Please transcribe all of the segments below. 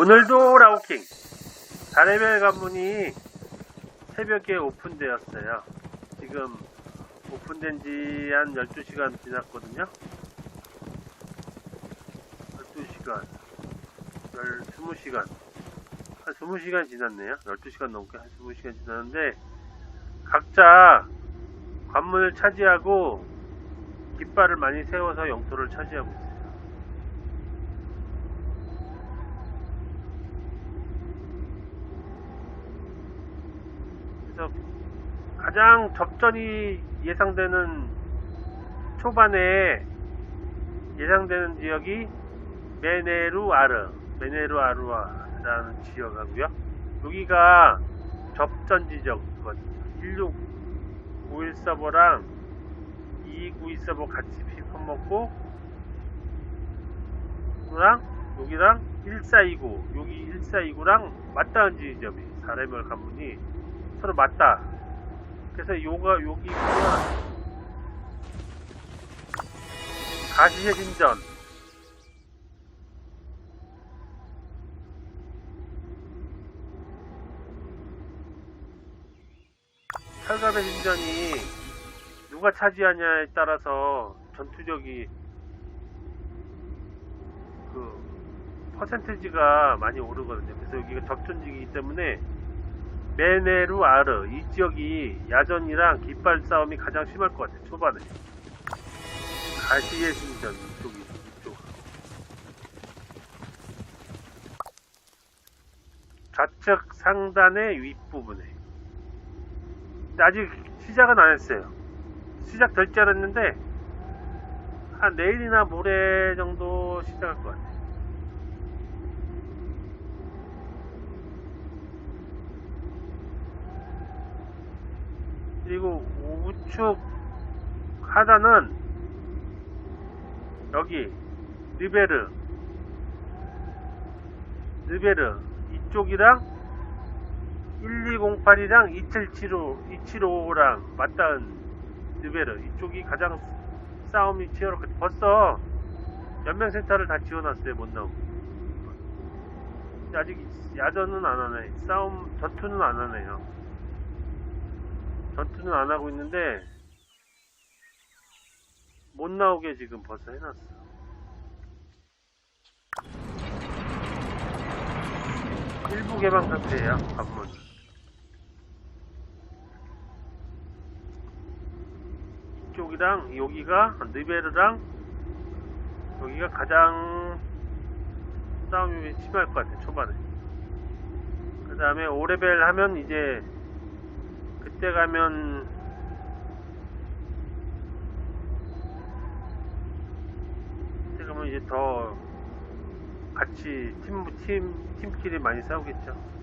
오늘도 라우킹 다레벨 관문이 새벽에 오픈되었어요. 지금 오픈된 지 한 12시간 지났거든요. 12시간, 20시간, 한 20시간 지났네요. 12시간 넘게 한 20시간 지났는데 각자 관문을 차지하고 깃발을 많이 세워서 영토를 차지하고 있어요. 그래서 가장 접전이 예상되는 초반에 예상되는 지역이 메네루아르, 메네루아르라는 지역하고요. 여기가 접전 지역이거든요. 1691 서버랑 2291 서버 같이 피퍼먹고 랑 여기랑 1429 여기 1429랑 맞닿은 지점이 사례별 관문이 서로 맞다. 그래서 요가 여기가 가시의 신전 철갑의 신전이 누가 차지하냐에 따라서 전투력이 그 퍼센테지가 많이 오르거든요. 그래서 여기가 접전지이기 때문에 메네루 아르 이 지역이 야전이랑 깃발 싸움이 가장 심할 것 같아요. 초반에 가시의 신전 이쪽이 이쪽 좌측 상단의 윗부분에 아직 시작은 안 했어요. 시작 될 줄 알았는데 한 내일이나 모레 정도 시작할 것 같아요. 그리고 우측 하단은 여기 르베르 르베르 이쪽이랑 1208이랑 2775 275랑 맞닿은 르베르 이쪽이 가장 싸움이 치열했거든요. 벌써 연맹센터를 다 지어놨어요. 못 나오고. 근데 아직 야전은 안 하네. 싸움 전투는 안 하네요. 전투는 안 하고 있는데 못 나오게 지금 벌써 해놨어. 일부 개방 상태예요. 관문. 이쪽이랑 여기가 느베르랑 여기가 가장 싸움이 심할 것 같아 초반에. 그 다음에 5레벨 하면 이제 그때 가면 그때 가면 이제 더 같이 팀, 팀, 팀끼리 많이 싸우겠죠.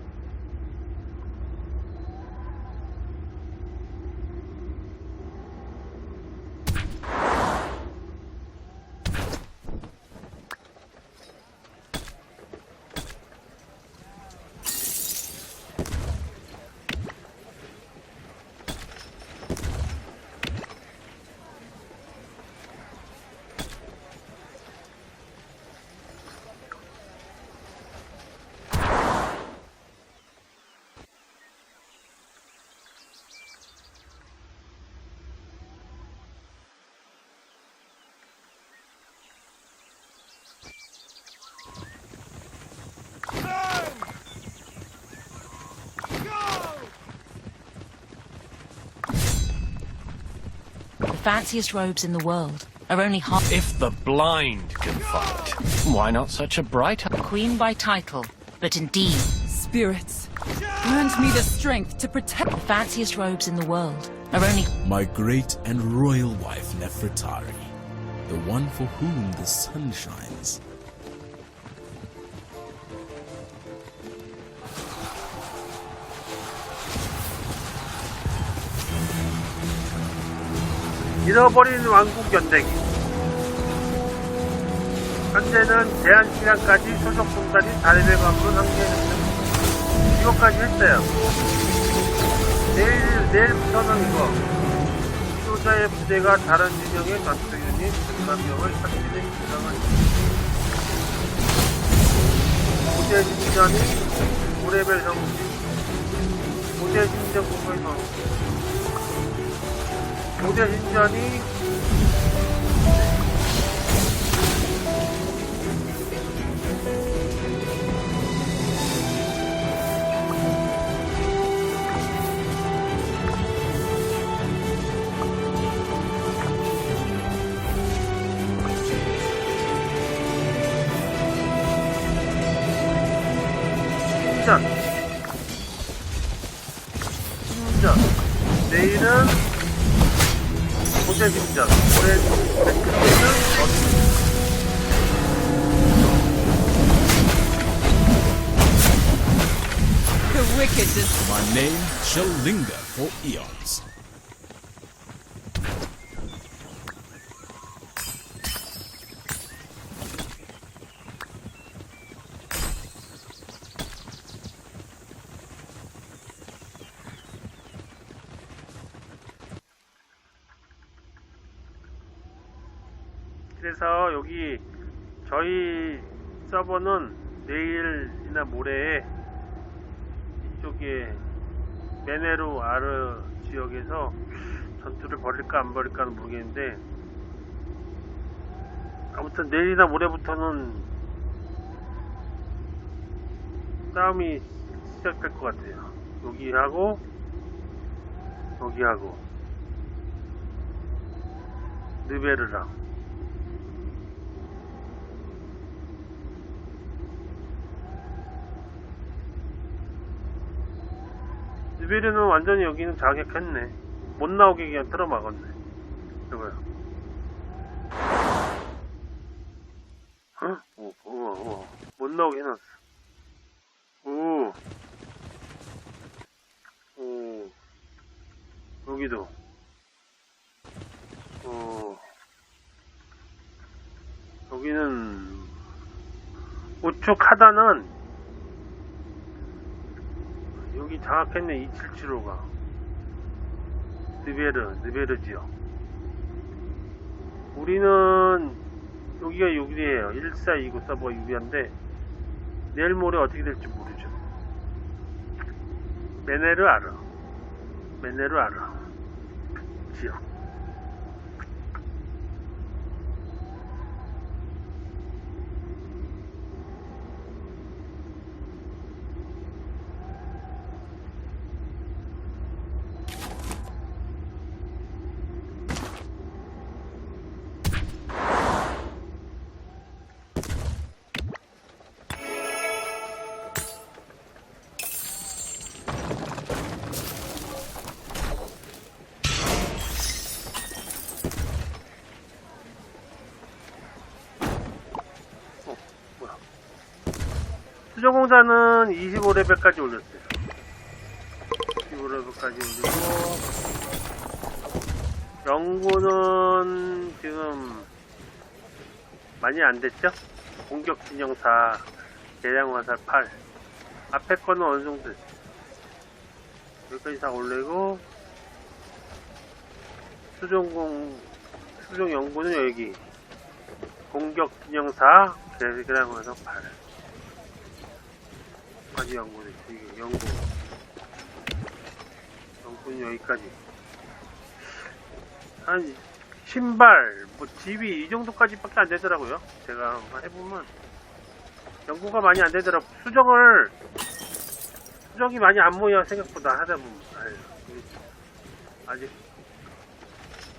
Fanciest robes in the world are only half If the blind can fight, why not such a bright queen by title, but indeed. Spirits, grant me the strength to protect. The fanciest robes in the world are only My great and royal wife Nefertari, the one for whom the sun shines. 잃어버린 왕국 연대기. 현재는 제한 시간까지 소속 군단이 다리배 관문 한개했습니다. 이거까지 했어요. 내일, 내일부터는 이거. 수호자의 부대가 다른 진영의 전투 유닛 100만 명을 상실의 기상을 고대 신전이 5레벨 성지 고대 신전 공부에서 고대 신전이 신전 name shall linger for eons. 그래서 여기 저희 서버는 내일이나 모레에 이쪽에 메네루 아르 지역에서 전투를 벌일까 안 벌일까는 모르겠는데 아무튼 내일이나 모레부터는 싸움이 시작될 것 같아요. 여기하고 여기하고 느베르랑 느베르는 완전히 여기는 자격했네. 못 나오게 그냥 틀어막았네. 이거요. 어? 오, 오, 오. 못 나오게 해놨어. 오. 오. 여기도. 오. 여기는 우측 하단은 여기 장악했네 2775가 느베르 느베르지요. 우리는 여기가 유리해요. 1429 서버가 유리한데 내일 모레 어떻게 될지 모르죠. 메네르 알아 메네르 알아 지역 수정공자는 25레벨까지 올렸어요. 25레벨까지 올리고, 연구는 지금 많이 안 됐죠? 공격 진영 4, 대량 화살 8. 앞에 거는 어느 정도 됐어요. 여기까지 다 올리고, 수정공, 수정 연구는 여기. 공격 진영 4, 대량 화살 8. 까지 연구됐지 이게 연구 연구는 여기까지. 한 신발 뭐 집이 이 정도까지밖에 안 되더라고요. 제가 한번 해보면. 연구가 많이 안 되더라고. 수정을 수정이 많이 안 모여 생각보다 하다 보면. 아직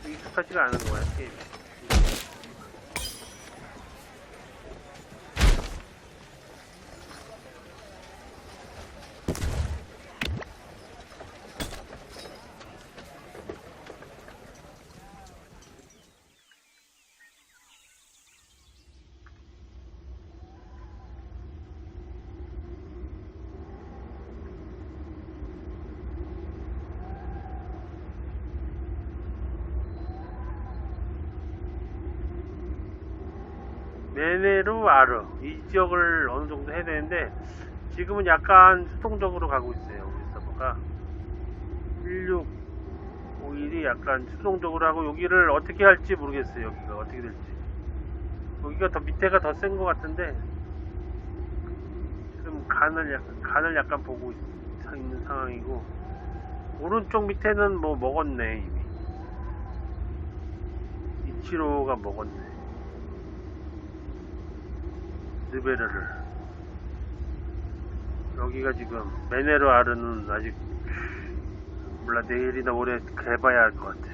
익숙하지가 않은 거야 게임 메네루 아르 이 지역을 어느 정도 해야 되는데 지금은 약간 수동적으로 가고 있어요 우리 서버가. 1651이 약간 수동적으로 하고 여기를 어떻게 할지 모르겠어요 여기가 어떻게 될지. 여기가 더 밑에가 더 센 것 같은데 간을 약간, 간을 약간 보고 있- 있는 상황이고 오른쪽 밑에는 뭐 먹었네 이미. 이치로가 먹었네 느베르를 여기가 지금 메네르 아르는 아직 몰라 내일이나 모레 해봐야 할 것 같아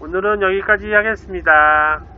오늘은 여기까지 하겠습니다.